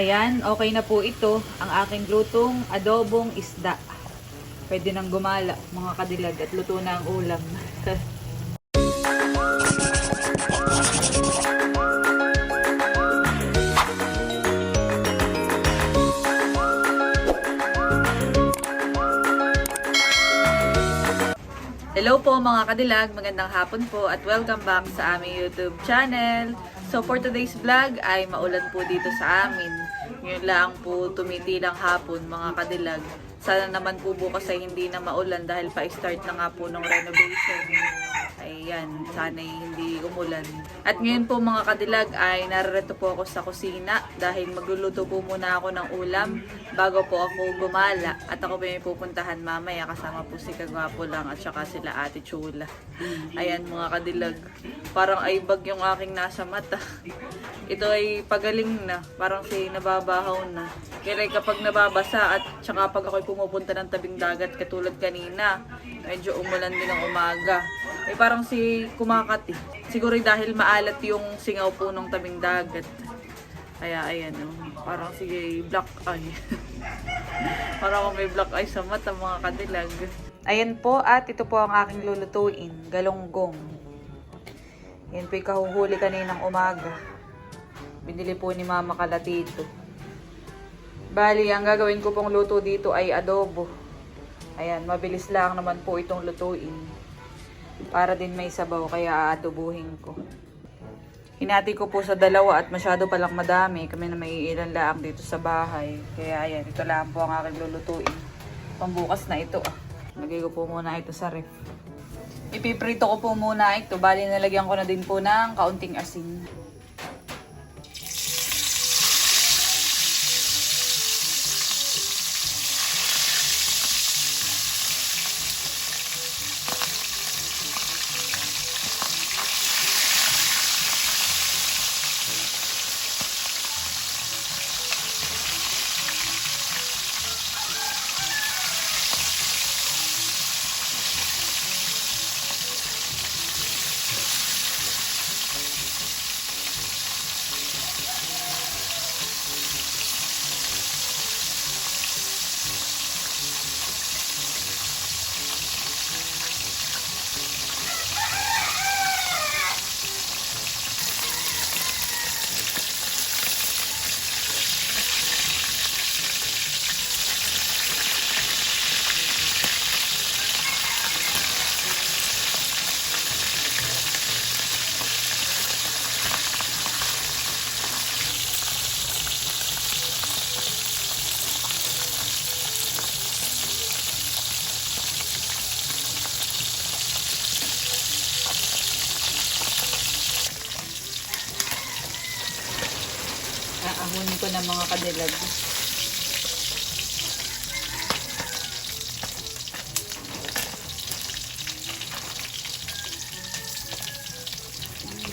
Ayan, okay na po ito. Ang aking lutong adobong isda. Pwede nang gumala, mga kadilag, at luto na ang ulam. Hello po mga kadilag, magandang hapon po at welcome back sa aming YouTube channel. So for today's vlog ay maulan po dito sa amin. Ngayon lang po tumitilang hapon mga kadilag. Sana naman po bukas ay hindi na maulan dahil pa-start na nga po ng renovation. Ayan, sana hindi umulan. At ngayon po mga kadilag ay narito po ako sa kusina dahil magluluto po muna ako ng ulam bago po ako gumala. At ako po may pupuntahan mamaya kasama po si Kagwapo lang at saka sila Ate Chula. Ayan mga kadilag, parang ay bag yung aking nasa mata. Ito ay pagaling na, parang si nababahaw na. Kaya kapag nababasa at saka pag ako'y pumupunta ng tabing dagat katulad kanina, medyo umulan din ng umaga. Eh parang si kumakat eh. Siguro dahil maalat yung singaw po ng tabing dagat. Kaya ayan oh, parang si black eye. parang may black eye sa mata mga kadilag. Ayan po at ito po ang aking lulutuin, galonggong. Yan po yung kahuhuli kaninang umaga. Binili po ni Mama Kalatito. Bali, ang gagawin ko pong luto dito ay adobo. Ayan, mabilis lang naman po itong lutuin. Para din may sabaw, kaya aadobuhin ko. Hinati ko po sa dalawa at masyado palang madami. Kami na may ilan lang dito sa bahay. Kaya ayan, ito lang po ang aking lulutuin. Pambukas na ito ah. Lagay ko po muna ito sa ref. Ipiprito ko po muna ito. Bali, nalagyan ko na din po ng kaunting asin. Mga kadilag.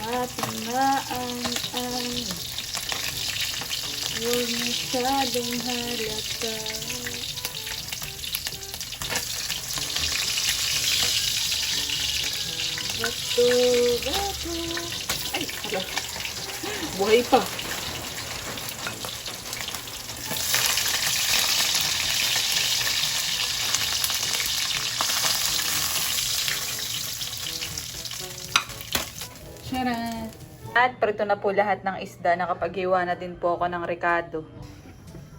Matinaan ang huwag masyadong halata. Bato, bato. Ay, hala. Buhay pa. At prito na po lahat ng isda. Nakapaghiwa na din po ako ng ricado.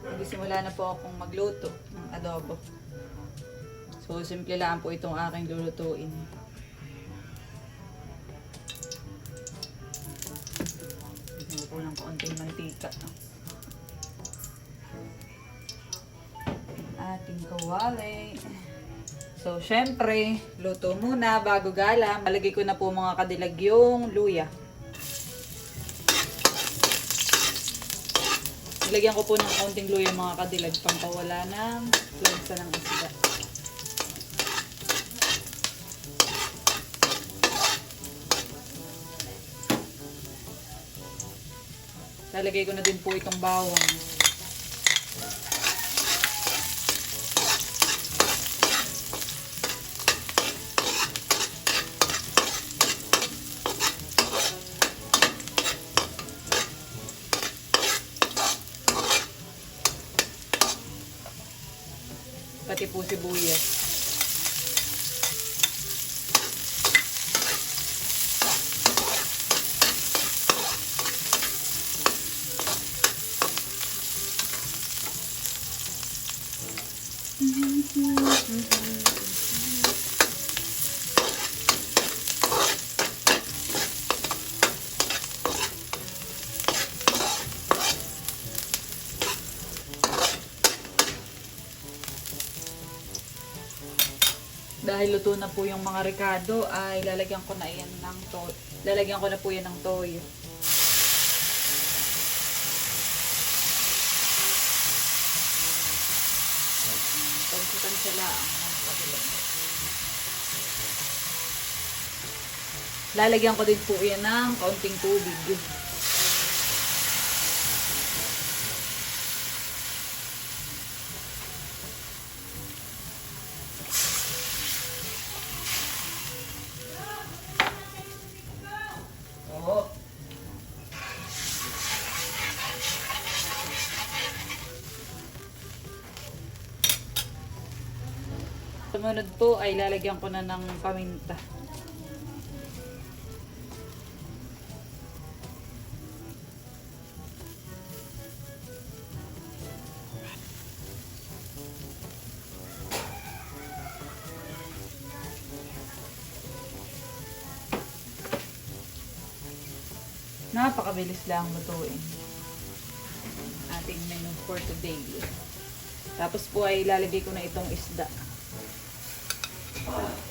Nagsimula na po akong magluto ng adobo. So, simple lang po itong aking lulutuin. Ko po ng konting mantika. Ating kawali. So, syempre, luto muna bago gala. Malagay ko na po mga kadilag yung luya. Ilagyan ko po ng kaunting luya mga kadilag pampawala ng lansa ng isda. Lalagay ko na din po itong bawang. Po sibuyas. Dahil luto na po yung mga ricado, ay lalagyan ko na yan ng to lalagyan ko na po yan ng lang ang pagilan. Lalagyan ko din po yan ng kaunting tubig. Sumunod po ay lalagyan ko na ng paminta. Napakabilis lang lutuin. Ating menu for today. Tapos po ay ilalagay ko na itong isda. Amen.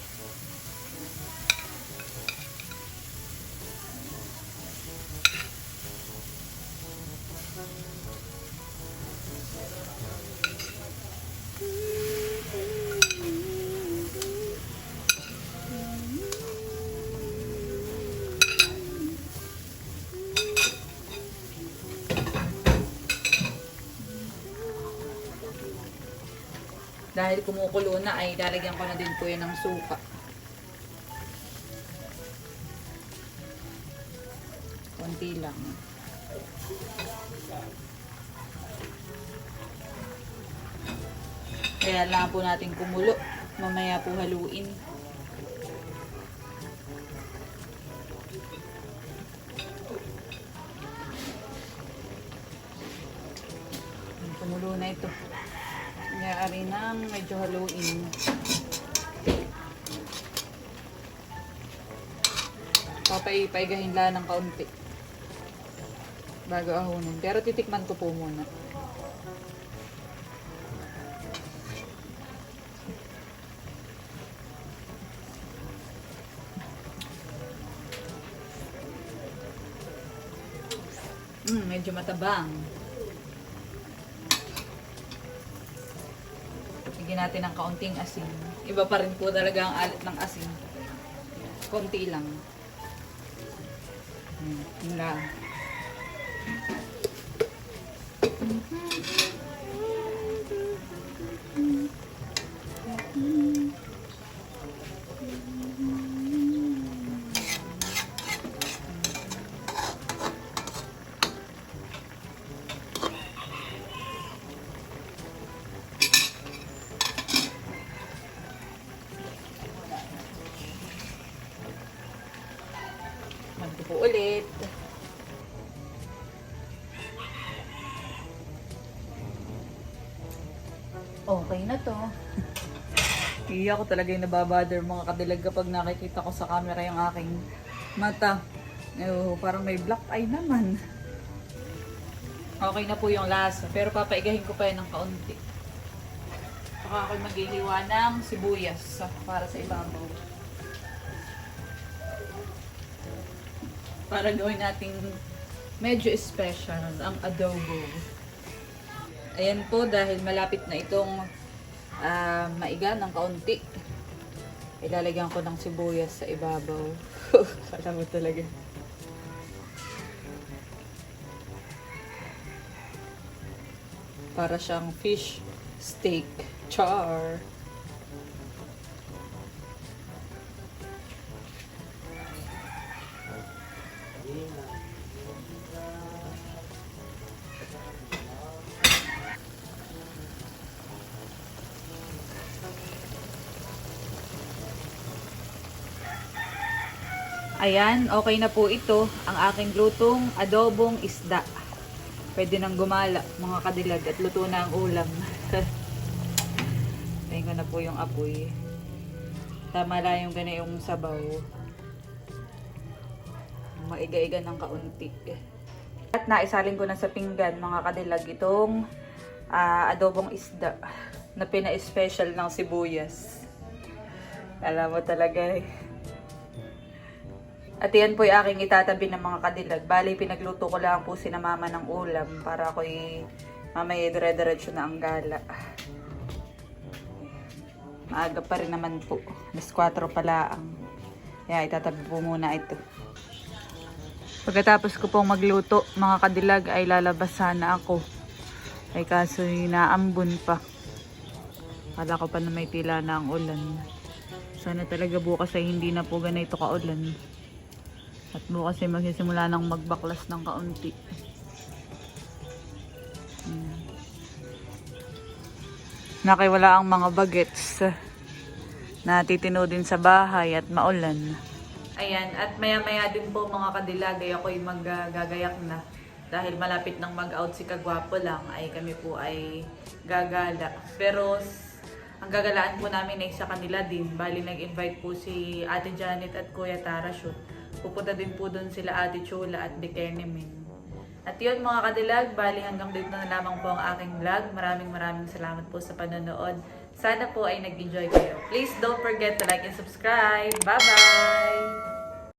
Dahil kumukulo na ay lalagyan ko na din po yan ng suka. Konti lang. Kaya lang po natin kumulo. Mamaya po haluin. Kumulo na ito. Nangyari nang medyo haluin. Papaipaigahin lang ng kaunti. Bago ahunin. Pero titikman ko po muna. Mm, medyo matabang. Bigyan natin ng kaunting asin. Iba pa rin po talaga ang alit ng asin. Konti lang. Hmm, yun lang. Po ulit. Okay na to. Iya ko talaga yung nababother mga kadilag kapag nakikita ko sa camera yung aking mata. Oh, parang may black eye naman. Okay na po yung lasa. Pero papaigahin ko pa yan ng kaunti. Saka ako'y maghihiwa ng sibuyas para sa ibabaw. Para gawin nating medyo special ang adobo. Ayan po, dahil malapit na itong ah, maiga ng kaunti, ilalagyan ko ng sibuyas sa ibabaw. Alam mo talaga. Para siyang fish steak. Char. Ayan, okay na po ito. Ang aking lutong adobong isda. Pwede nang gumala, mga kadilag, at luto na ang ulam. Tayin ko na po yung apoy. Tama lang yung gana yung sabaw. Maiga-iga ng kaunti. At naisalin ko na sa pinggan, mga kadilag, itong ah, adobong isda na pina-special ng sibuyas. Alam mo talaga eh. At yan po yung aking itatabi ng mga kadilag. Bali, pinagluto ko lang po si mama ng ulam para ako'y mamaya dire-diretso na ang gala. Maaga pa rin naman po. Alas 4 pala ang. Kaya itatabi po muna ito. Pagkatapos ko pong magluto, mga kadilag, ay lalabas sana ako. Ay kaso inaambon pa. Kala ko pa na may tila na ang ulan. Sana talaga bukas ay hindi na po ganito kaulan. At bukas ay magsisimula ng magbaklas ng kaunti. Hmm. Nakiwala ang mga bagets na titino din sa bahay at maulan. Ayan, at maya-maya din po mga kadilag ay ako'y maggagayak na. Dahil malapit nang mag-out si Kagwapo lang, ay kami po ay gagala. Pero ang gagalaan po namin ay sa kanila din. Bali, nag-invite po si Ate Janet at Kuya Tara Shoot. Pupunta din po doon sila Ate Chula at Bikenemin. At yun mga kadilag, bali hanggang dito na lamang po ang aking vlog. Maraming maraming salamat po sa panonood. Sana po ay nag-enjoy kayo. Please don't forget to like and subscribe. Bye-bye!